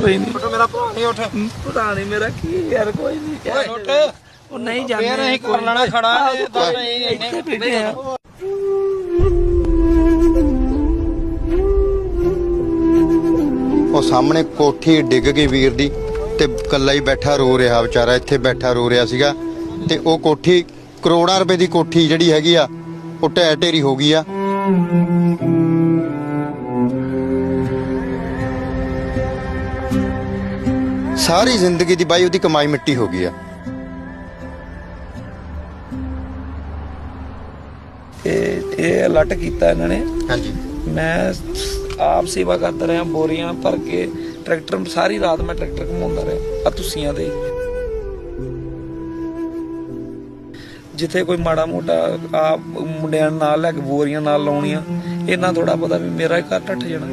ਕੋਈ ਨਹੀਂ ਉੱਠ ਮੇਰਾ ਭਰਾ ਨਹੀਂ ਉੱਠ। ਪਤਾ ਨਹੀਂ ਮੇਰਾ ਕੀ ਯਾਰ ਕੋਈ ਨਹੀਂ ਓਏ ਉੱਠ। ਉਹ ਨਹੀਂ ਜਾਂਦੇ। ਫੇਰ ਅਸੀਂ ਕਰ ਲੈਣਾ ਖੜਾ ਇਹ ਤਾਂ ਨਹੀਂ ਇੱਥੇ ਬੈਠੇ ਆ। ਉਹ ਸਾਹਮਣੇ ਕੋਠੀ ਡਿੱਗ ਗਈ ਵੀਰ ਦੀ ਤੇ ਕੱਲਾ ਹੀ ਬੈਠਾ ਰੋ ਰਿਹਾ ਵਿਚਾਰਾ ਇੱਥੇ ਬੈਠਾ ਰੋ ਰਿਹਾ ਸੀਗਾ ਤੇ ਉਹ ਕੋਠੀ ਕਰੋੜਾਂ ਰੁਪਏ ਦੀ ਕੋਠੀ ਜਿਹੜੀ ਹੈਗੀ ਆ ਉਹ ਢਹਿ ਢੇਰੀ ਹੋ ਗਈ ਆ। ਸਾਰੀ ਜ਼ਿੰਦਗੀ ਦੀ ਬਾਈ ਉਹਦੀ ਕਮਾਈ ਮਿੱਟੀ ਹੋ ਗਈ ਆ। ਇਹ ਇਹ ਅਲਰਟ ਕੀਤਾ ਇਹਨਾਂ ਨੇ। ਹਾਂਜੀ। ਮੈਂ ਆਪ ਸੇਵਾ ਕਰਦਾ ਰਿਹਾ ਬੋਰੀਆਂ ਭਰ ਕੇ ਟਰੈਕਟਰ ਸਾਰੀ ਰਾਤ ਮੈਂ ਟਰੈਕਟਰ ਘੁਮਾਉਂਦਾ ਰਿਹਾ ਆ ਤੁਸੀਆਂ ਦੇ ਜਿੱਥੇ ਕੋਈ ਮਾੜਾ ਮੋਟਾ ਆ ਮੁੰਡਿਆਂ ਨਾਲ ਲੈ ਕੇ ਬੋਰੀਆਂ ਨਾਲ ਲਾਉਣੀਆਂ ਇਹਨਾਂ ਥੋੜਾ ਪਤਾ ਵੀ ਮੇਰਾ ਹੀ ਘਰ ਟੱਟ ਜਾਣਾ।